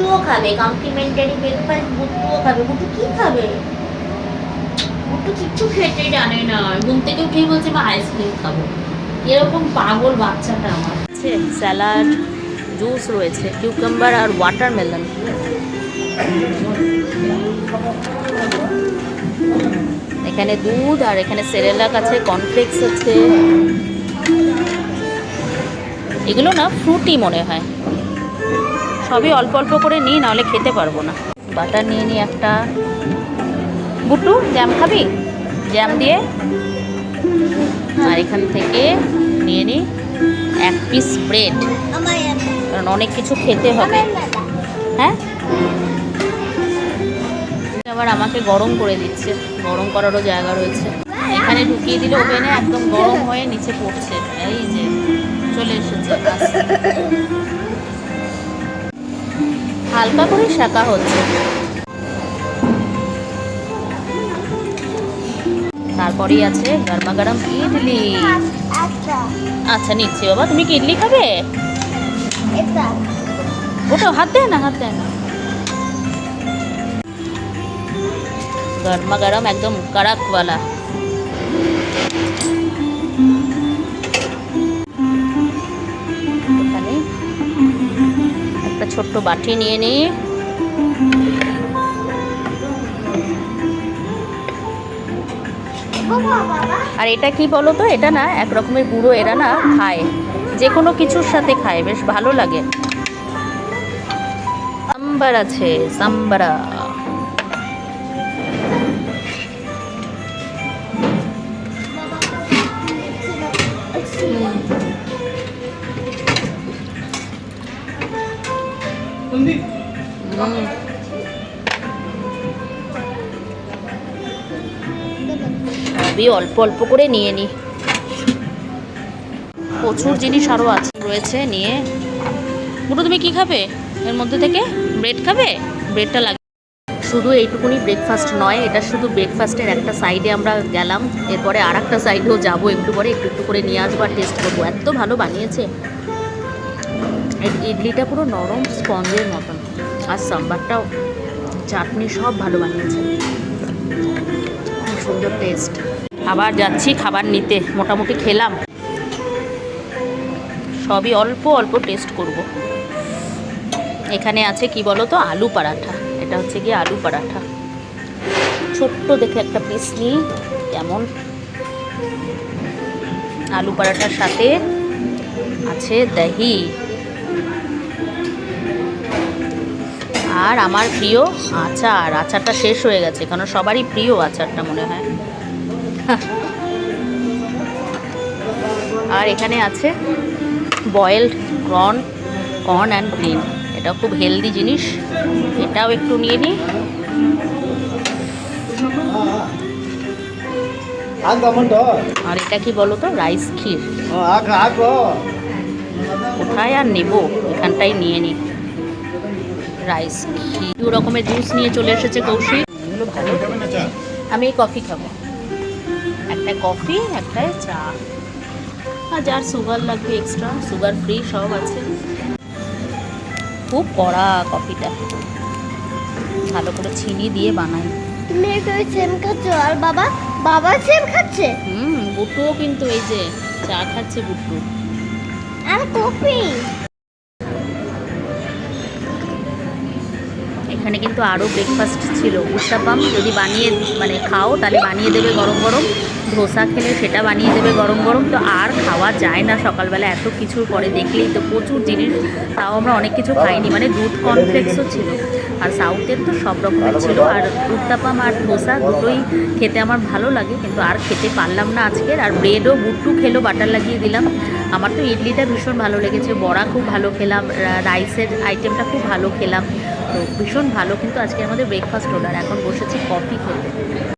বুট্টুও খাবে complimentary breakfast বুট্টুও খাবে। বুট্টু কি খাবে? বুট্টু কিচ্ছু খেতে জানে না। ঘুম থেকে উঠেই বলছে, মা আইসক্রিম খাব। এরকম পাগল বাচ্চাটা আমার। স্যালাড জুস রয়েছে কিউকাম্বার আর ওয়াটারমেলন এখানে দুধ আর এখানে সেরেলাক আছে কর্নফ্লেক্স আছে। এগুলো না ফ্রুটি মনে হয়। সবই অল্প অল্প করে নিই, নাহলে খেতে পারব না। বাটার নিয়ে নিই একটা। বুটু জ্যাম খাবি? জ্যাম দিয়ে আর এখান থেকে নিয়ে নিই এক পিস ব্রেড কারণ অনেক কিছু খেতে হবে। হ্যাঁ? আবার আমাকে গরম করে দিচ্ছে। গরম করারও জায়গা রয়েছে। এখানে ঢুকিয়ে দিলে ওভেনে একদম গরম হয়ে নিচে পড়ছে। এই যে, চলে এসেছে। হালকা করে শাকা হচ্ছে। তারপরেই আছে গরমা গরম ইডলি। আচ্ছা নিচ্ছি বাবা। তুমি কি ইডলি খাবে? ওটা হাত দেয় না, হাত দেয় না। গরমা গরম একদম কড়াকওয়ালা ছোট্ট বাটি নিয়ে নিই আর এটা কি বলো তো? এটা না এক রকমের গুঁড়ো, এরা না খায়। যে কোনো কিছুর সাথে খায়, বেশ ভালো লাগে। সাম্বার আছে, সাম্বারা। সবই অল্প অল্প করে নিয়ে নিই প্রচুর জিনিস আরও আছে, রয়েছে নিয়ে। পুরো তুমি কি খাবে? এর মধ্যে থেকে ব্রেড খাবে? ব্রেডটা লাগে, শুধু এইটুকুনি ব্রেকফাস্ট নয়, এটা শুধু ব্রেকফাস্টের একটা সাইডে আমরা গেলাম। এরপরে আর একটা সাইডেও যাব একটু পরে, একটু একটু করে নিয়ে আসব আর টেস্ট করব। এত ভালো বানিয়েছে। ইডলিটা পুরো নরম স্পঞ্জের মতন। আর সাম্বারটাও, চাটনি সব ভালো বানিয়েছে। খুব সুন্দর টেস্ট আবার যাচ্ছি খাবার নিতে, মোটামুটি খেলাম। সবই অল্প অল্প টেস্ট করব। এখানে আছে কি বলো তো আলু পরাঠা। এটা হচ্ছে গিয়ে আলু পরাঠা। ছোট্ট দেখে একটা পিস নিই, কেমন? আলু পরাঠার সাথে আছে দহি। আর আমার প্রিয় আচার আচারটা শেষ হয়ে গেছে কারণ সবারই প্রিয় আচারটা মনে হয়। আর এখানে আছে boiled corn corn and green এটা খুব হেলদি জিনিস এটাও একটু নিয়ে নিই। আর এটা কি বলো তো রাইস ক্ষীর কোথায় আর নেব? এখানটাই নিয়ে নিই। রাইস ক্ষীর দু রকমের জুস নিয়ে চলে এসেছে কৌশিক। এগুলো ভালো আমি এই কফি খাব। একটা কফি একটা চা। আর যার সুগার লাগবে এক্সট্রা সুগার ফ্রি সব আছে। খুব কড়া কফিটা ভালো করে চিনি দিয়ে বানাই। তুমি একটু ওই সেম খাচ্ছ? আর বাবা বাবা সেম খাচ্ছে? হুম বুটুও কিন্তু এই যে চা খাচ্ছে বুটু। আর কফি এখানে কিন্তু আরও ব্রেকফাস্ট ছিল। উত্তাপাম যদি বানিয়ে মানে খাও, তাহলে বানিয়ে দেবে গরম গরম। ধোসা খেলে সেটা বানিয়ে দেবে গরম গরম। তো আর খাওয়া যায় না সকালবেলা, এত কিছুর পরে দেখলেই তো প্রচুর জিনিস। তাও আমরা অনেক কিছু খাইনি মানে দুধ কর্নফ্লেক্সও ছিল। আর সাউথের তো সব রকমের ছিল। আর উত্তাপাম আর ধোসা দুটোই খেতে আমার ভালো লাগে, কিন্তু আর খেতে পারলাম না আজকের আর ব্রেডও বুট্টু খেলো বাটার লাগিয়ে দিলাম। আমার তো ইডলিটা ভীষণ ভালো লেগেছে, বড়া খুব ভালো খেলাম রাইসের আইটেমটা খুব ভালো খেলাম। তো ভীষণ ভালো কিন্তু আজকে আমাদের ব্রেকফাস্ট হলো আর এখন বসেছি কফি খেতে।